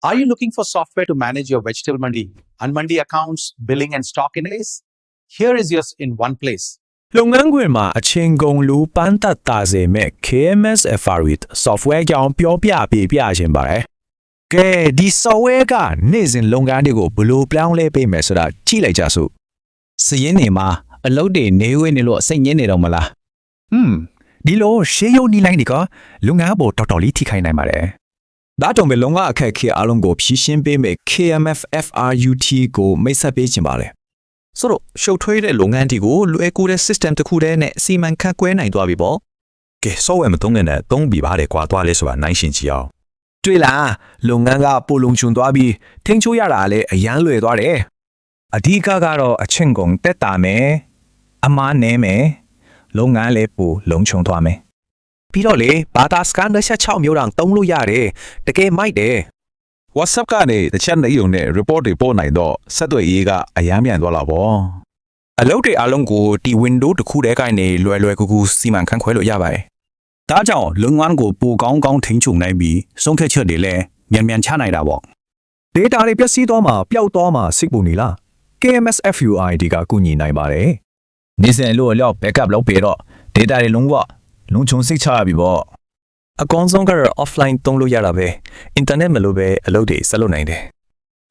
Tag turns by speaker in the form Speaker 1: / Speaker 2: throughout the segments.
Speaker 1: Are you looking for software to manage your vegetable mandi, unmandi accounts, billing, and stock inlays? Here is yours in one place.
Speaker 2: လုပ်ငန်းခွင်မှာအချင်းကုန်လူပန်းသက်တာစေမဲ့ KMS FRE software ကြောင့်ပြောပြပေးပြခြင်းပါတယ်။ကဲဒီ software ကနေ့စဉ်လုပ်ငန်းတွေကိုဘယ်လိုပြောင်းလဲပေးမယ်ဆိုတာကြည့်လိုက်ကြစို့
Speaker 3: စည်ရင်းနေမှာအလုပ်တွေနေဝဲနေလို့စိတ်ညစ်နေတော့မလား။
Speaker 2: ဟွန်းဒီလိုရှေးရုံနီလိုင်းတွေကလုပ်ငန်းပေါ်တော်တော်လေးထိခိုက်နိုင်ပါတယ်။ ဒါကြောင့်ပဲလုံငါအခက်အခဲအလုံးကိုဖြည့်ရှင်းပေးမယ် KMF FRUT ကိုမိတ်ဆက်ပေးခြင်းပါတယ်
Speaker 4: ဆိုတော့ရှုပ်ထွေးတဲ့လုပ်ငန်းတွေကိုလွယ်ကူတဲ့ system တစ်ခုတည်းနဲ့စီမံခန့်ခွဲနိုင်သွားပြီပေါ့
Speaker 5: ကဲ software မသုံးခင်နဲ့သုံးပြီးပါတယ်ကွာသွားလဲဆိုတာနိုင်ရှင်ကြည့်အောင်။
Speaker 2: တွေ့လားလုပ်ငန်းကပိုလုံခြုံသွားပြီးထိန်းချုပ်ရတာလည်းအရန်လွယ်သွားတယ်။အဓိကကတော့အချင်းကုန်တက်တာမယ်။အမားနဲမယ်။လုပ်ငန်းလည်းပိုလုံခြုံသွားမယ်။ ပြီးတော့လေဘာသာစကန်26မျိုးတောင်သုံးလို့ရတယ်။တကယ်မိုက်တယ်
Speaker 5: WhatsApp ကနေတစ်ချက်နေုံနဲ့ report တွေပို့နိုင်တော့ဆက်သွယ်ရေးကအရမ်းမြန်သွားလာပေါ့။
Speaker 2: အလုပ်တွေအလုံးကိုဒီ window တစ်ခုတည်းကနေလွယ်လွယ်ကူကူစီမံခန့်ခွဲလို့ရပါတယ်။ဒါကြောင့်လုပ်ငန်းကိုပိုကောင်းကောင်းထိန်းချုပ်နိုင်ပြီးဆုံးဖြတ်ချက်တွေလည်းမြန်မြန်ချနိုင်တာပေါ့။ data တွေပျက်စီးသွားမှာပျောက်သွားမှာစိတ်ပူနေလား KMS FUI ဒီကကူညီနိုင်ပါတယ်
Speaker 3: နေစဉ်လို့အလျောက် backup လုပ်ပြီးတော့ data တွေလုံးဝ လုံခြုံစိတ်ချရပြီပေါ့
Speaker 2: အကောင်းဆုံးကတော့ offline သုံးလို့ရတာပဲ internet မလို့ပဲအလုပ်တွေဆက်လုပ်နိုင်တယ်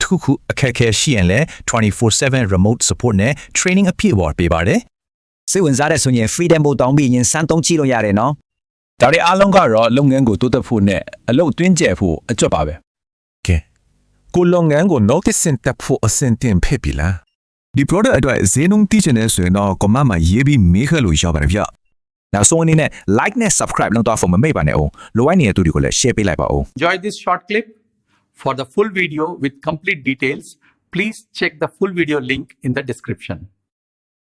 Speaker 3: တစ်ခုခုအခက်အခဲရှိရင်လည်း24/7 remote support နဲ့ training အပြည့်အဝပေးပါတယ်စိတ်ဝင်စားတဲ့ဆိုရင် freedom ဘုတ်တောင်းပြီးရင်စမ်းသုံးကြည့်လို့ရတယ်နော်
Speaker 5: ဒါတွေအားလုံးကတော့လုပ်ငန်းကိုတိုးတက်ဖို့နဲ့အလုပ်တွင်းကျယ်ဖို့အကြွတ်ပါပဲကဲကိုလုပ်ငန်းကို notice တက်ဖို့အဆင်တင်ဖြစ်ပြီလားဒီ product အတွက်ဈေးနှုန်းတိကျနေဆိုရင်တော့ comment မှာရေးပြီးမေးခဲ့လို့ရပါတယ်ဗျ
Speaker 3: နောက်ဆုံးအနေနဲ့ like နဲ့ subscribe လုပ်တော့ဖို့မမေ့ပါနဲ့အောင်လိုအပ်နေတဲ့သူတွေကိုလည်း share ပေးလိုက်ပါဦး
Speaker 1: Enjoy this short clip. For the full video with complete details, please check the full video link in the description.